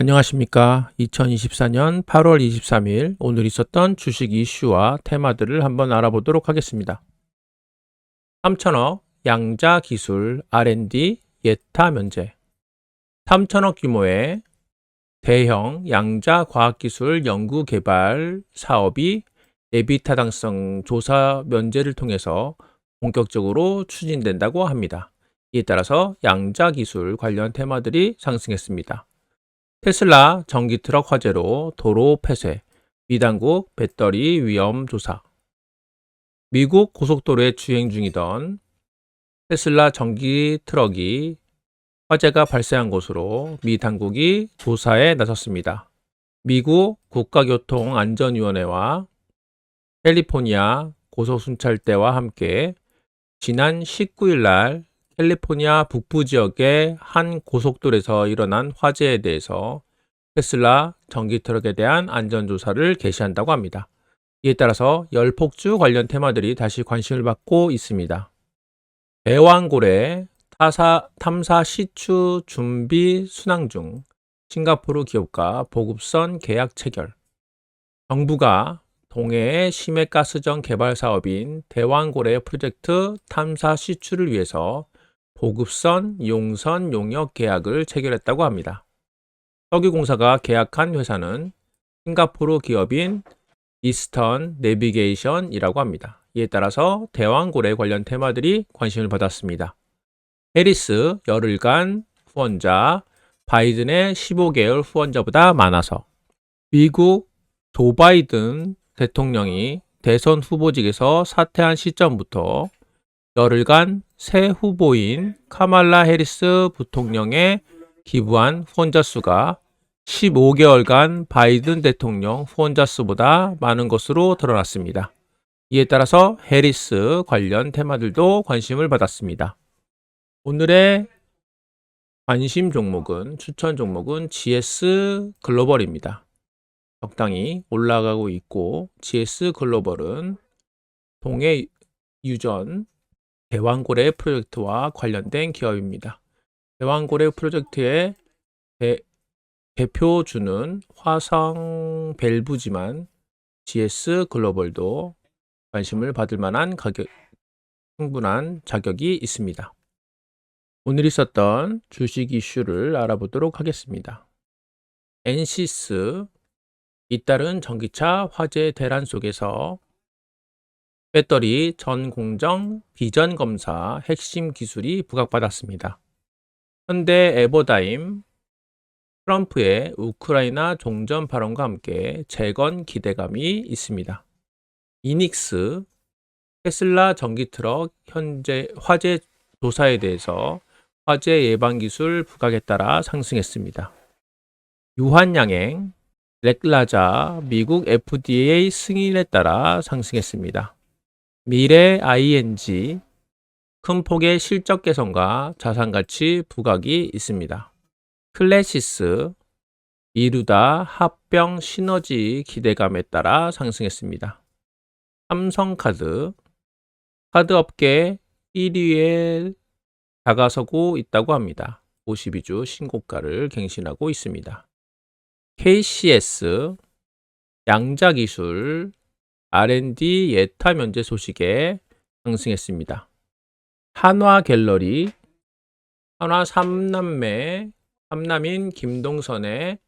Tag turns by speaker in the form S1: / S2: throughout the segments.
S1: 안녕하십니까. 2024년 8월 23일 오늘 있었던 주식 이슈와 테마들을 한번 알아보도록 하겠습니다. 3천억 양자 기술 R&D 예타 면제 3천억 규모의 대형 양자 과학기술 연구 개발 사업이 에비타당성 조사 면제를 통해서 본격적으로 추진된다고 합니다. 이에 따라서 양자 기술 관련 테마들이 상승했습니다. 테슬라 전기 트럭 화재로 도로 폐쇄, 미당국 배터리 위험 조사. 미국 고속도로에 주행 중이던 테슬라 전기 트럭이 화재가 발생한 곳으로 미 당국이 조사에 나섰습니다. 미국 국가교통안전위원회와 캘리포니아 고속순찰대와 함께 지난 19일 날 캘리포니아 북부 지역의 한 고속도로에서 일어난 화재에 대해서 테슬라 전기 트럭에 대한 안전조사를 개시한다고 합니다. 이에 따라서 열폭주 관련 테마들이 다시 관심을 받고 있습니다. 대왕고래 타사, 탐사 시추 준비 순항 중 싱가포르 기업과 보급선 계약 체결 정부가 동해의 심해가스전 개발 사업인 대왕고래 프로젝트 탐사 시추를 위해서 보급선, 용선, 용역 계약을 체결했다고 합니다. 석유공사가 계약한 회사는 싱가포르 기업인 이스턴 내비게이션이라고 합니다. 이에 따라서 대왕고래 관련 테마들이 관심을 받았습니다. 해리스 열흘간 후원자, 바이든의 15개월 후원자보다 많아서 미국 조 바이든 대통령이 대선 후보직에서 사퇴한 시점부터 열흘간 새 후보인 카말라 해리스 부통령에 기부한 후원자 수가 15개월간 바이든 대통령 후원자 수보다 많은 것으로 드러났습니다. 이에 따라서 해리스 관련 테마들도 관심을 받았습니다. 오늘의 관심 종목은 추천 종목은 GS 글로벌입니다. 적당히 올라가고 있고 GS 글로벌은 동해 유전 대왕고래 프로젝트와 관련된 기업입니다. 대왕고래 프로젝트의 대, 대표주는 화성 밸브지만 GS 글로벌도 관심을 받을 만한 가격, 충분한 자격이 있습니다. 오늘 있었던 주식 이슈를 알아보도록 하겠습니다. 엔시스 잇따른 전기차 화재 대란 속에서 배터리 전 공정 비전 검사 핵심 기술이 부각받았습니다. 현대 에버다임 트럼프의 우크라이나 종전 발언과 함께 재건 기대감이 있습니다. 이닉스 테슬라 전기 트럭 현재 화재 조사에 대해서 화재 예방 기술 부각에 따라 상승했습니다. 유한양행 렉라자 미국 FDA 승인에 따라 상승했습니다. 미래 ING 큰 폭의 실적 개선과 자산 가치 부각이 있습니다. 클래시스 이루다 합병 시너지 기대감에 따라 상승했습니다. 삼성카드 카드업계 1위에 다가서고 있다고 합니다. 52주 신고가를 갱신하고 있습니다. KCS 양자기술 R&D 예타 면제 소식에 상승했습니다. 한화 갤러리, 한화 3남매, 3남인 김동선의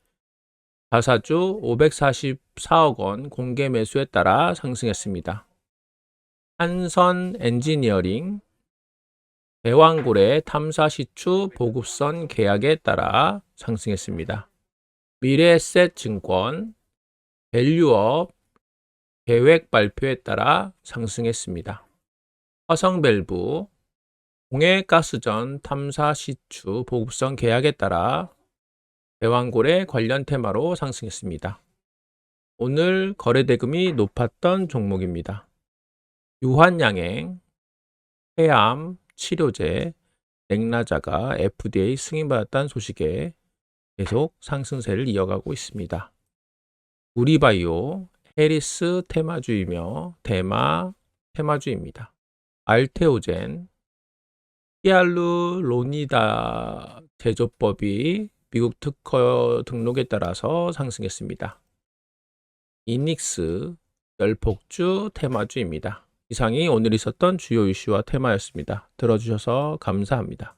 S1: 자사주 544억 원 공개 매수에 따라 상승했습니다. 한선 엔지니어링, 대왕고래 탐사 시추 보급선 계약에 따라 상승했습니다. 미래에셋 증권, 밸류업, 계획 발표에 따라 상승했습니다. 화성 밸브, 공해 가스전 탐사 시추 보급선 계약에 따라 대왕고래 관련 테마로 상승했습니다. 오늘 거래 대금이 높았던 종목입니다. 유한양행, 해암, 치료제, 넥라자가 FDA 승인받았다는 소식에 계속 상승세를 이어가고 있습니다. 우리바이오, 해리스 테마주이며 대마 테마주입니다. 알테오젠, 히알루로니다 제조법이 미국 특허 등록에 따라서 상승했습니다. 이닉스 열폭주 테마주입니다. 이상이 오늘 있었던 주요 이슈와 테마였습니다. 들어주셔서 감사합니다.